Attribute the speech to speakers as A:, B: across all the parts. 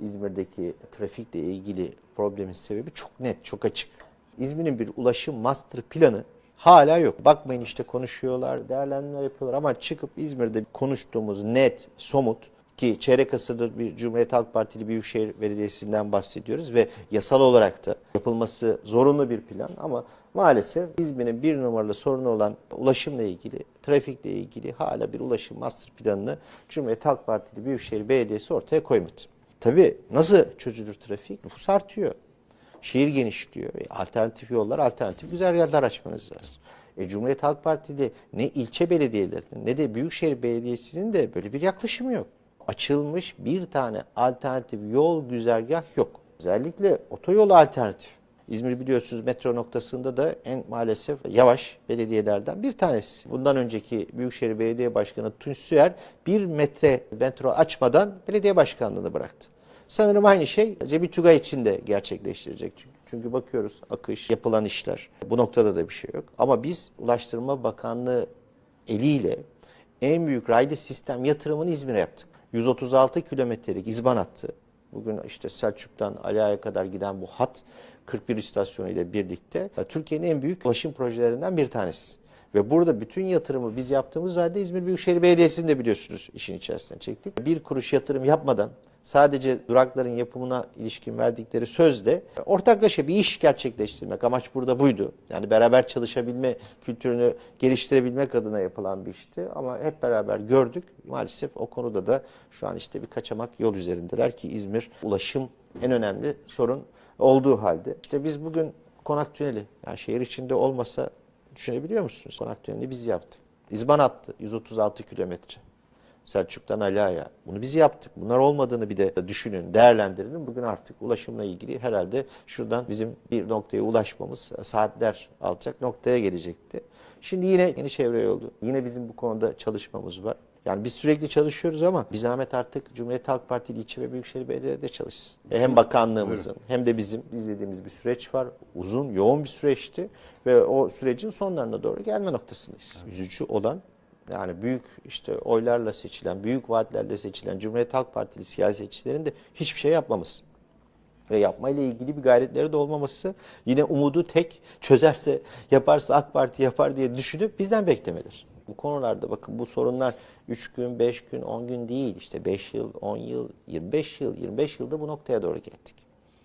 A: İzmir'deki trafikle ilgili problemin sebebi çok net, çok açık. İzmir'in bir ulaşım master planı hala yok. Bakmayın işte konuşuyorlar, değerlendirme yapıyorlar ama çıkıp İzmir'de konuştuğumuz net, somut ki çeyrek asırdır bir Cumhuriyet Halk Partili Büyükşehir Belediyesi'nden bahsediyoruz ve yasal olarak da yapılması zorunlu bir plan ama maalesef İzmir'in bir numaralı sorunu olan ulaşımla ilgili, trafikle ilgili hala bir ulaşım master planını Cumhuriyet Halk Partili Büyükşehir Belediyesi ortaya koymadı. Tabii nasıl çözülür trafik? Nüfus artıyor. Şehir genişliyor. E, alternatif yollar, alternatif güzergahlar açmanız lazım. E, Cumhuriyet Halk Partili ne ilçe belediyelerinin ne de Büyükşehir Belediyesi'nin de böyle bir yaklaşımı yok. Açılmış bir tane alternatif yol güzergah yok. Özellikle otoyol alternatif. İzmir biliyorsunuz metro noktasında da en maalesef yavaş belediyelerden bir tanesi. Bundan önceki Büyükşehir Belediye Başkanı Tunç Süer bir metre metro açmadan belediye başkanlığını bıraktı. Sanırım aynı şey Cemil Tugay için de gerçekleştirecek. Çünkü, çünkü bakıyoruz akış, yapılan işler. Bu noktada da bir şey yok. Ama biz Ulaştırma Bakanlığı eliyle en büyük raylı sistem yatırımını İzmir'e yaptık. 136 kilometrelik izban hattı. Bugün işte Selçuk'tan Aliağa'ya kadar giden bu hat 41 istasyonu ile birlikte Türkiye'nin en büyük ulaşım projelerinden bir tanesi. Ve burada bütün yatırımı biz yaptığımız halde İzmir Büyükşehir Belediyesi'ni de biliyorsunuz işin içerisine çektik. Bir kuruş yatırım yapmadan sadece durakların yapımına ilişkin verdikleri sözle ortaklaşa bir iş gerçekleştirmek. Amaç burada buydu. Yani beraber çalışabilme kültürünü geliştirebilmek adına yapılan bir işti. Ama hep beraber gördük. Maalesef o konuda da şu an işte bir kaçamak yol üzerindeler ki İzmir ulaşım en önemli sorun olduğu halde. İşte biz bugün Konak Tüneli yani şehir içinde olmasa düşünebiliyor musunuz? Konak Tüneli biz yaptık. İzban attı 136 kilometre. Selçuk'tan Ala'ya. Bunu biz yaptık. Bunlar olmadığını bir de düşünün, değerlendirin. Bugün artık ulaşımla ilgili herhalde şuradan bizim bir noktaya ulaşmamız saatler alacak noktaya gelecekti. Şimdi yine yeni çevre yolu. Yine bizim bu konuda çalışmamız var. Yani biz sürekli çalışıyoruz ama bir zahmet artık Cumhuriyet Halk Partili ilçe ve büyükşehir belediyeleri çalışsın. E hem bakanlığımızın hem de bizim izlediğimiz bir süreç var. Uzun, yoğun bir süreçti ve o sürecin sonlarına doğru gelme noktasındayız. Üzücü olan yani büyük işte oylarla seçilen, büyük vaatlerle seçilen Cumhuriyet Halk Partili siyasetçilerin de hiçbir şey yapmaması ve yapmayla ilgili bir gayretleri de olmaması yine umudu tek çözerse yaparsa AK Parti yapar diye düşünüp bizden beklemedir. Bu konularda bakın bu sorunlar 3 gün, 5 gün, 10 gün değil işte 5 yıl, 10 yıl, 25 yıl, 25 yılda bu noktaya doğru geldik.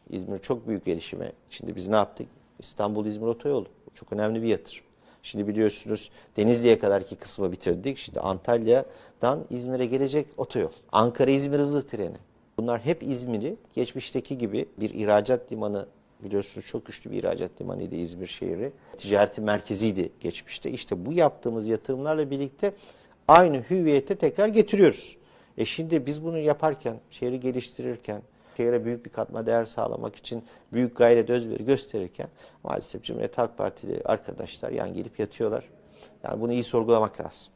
A: İzmir çok büyük gelişime. Şimdi biz ne yaptık? İstanbul-İzmir otoyolu. Çok önemli bir yatırım. Şimdi biliyorsunuz Denizli'ye kadarki kısmı bitirdik. Şimdi Antalya'dan İzmir'e gelecek otoyol. Ankara-İzmir hızlı treni. Bunlar hep İzmir'i geçmişteki gibi bir ihracat limanı biliyorsunuz çok güçlü bir ihracat limanıydı İzmir şehri. Ticareti merkeziydi geçmişte. İşte bu yaptığımız yatırımlarla birlikte aynı hüviyete tekrar getiriyoruz. E şimdi biz bunu yaparken, şehri geliştirirken, şehre büyük bir katma değer sağlamak için büyük gayret özveri gösterirken maalesef Cumhuriyet Halk Partili arkadaşlar yan gelip yatıyorlar. Yani bunu iyi sorgulamak lazım.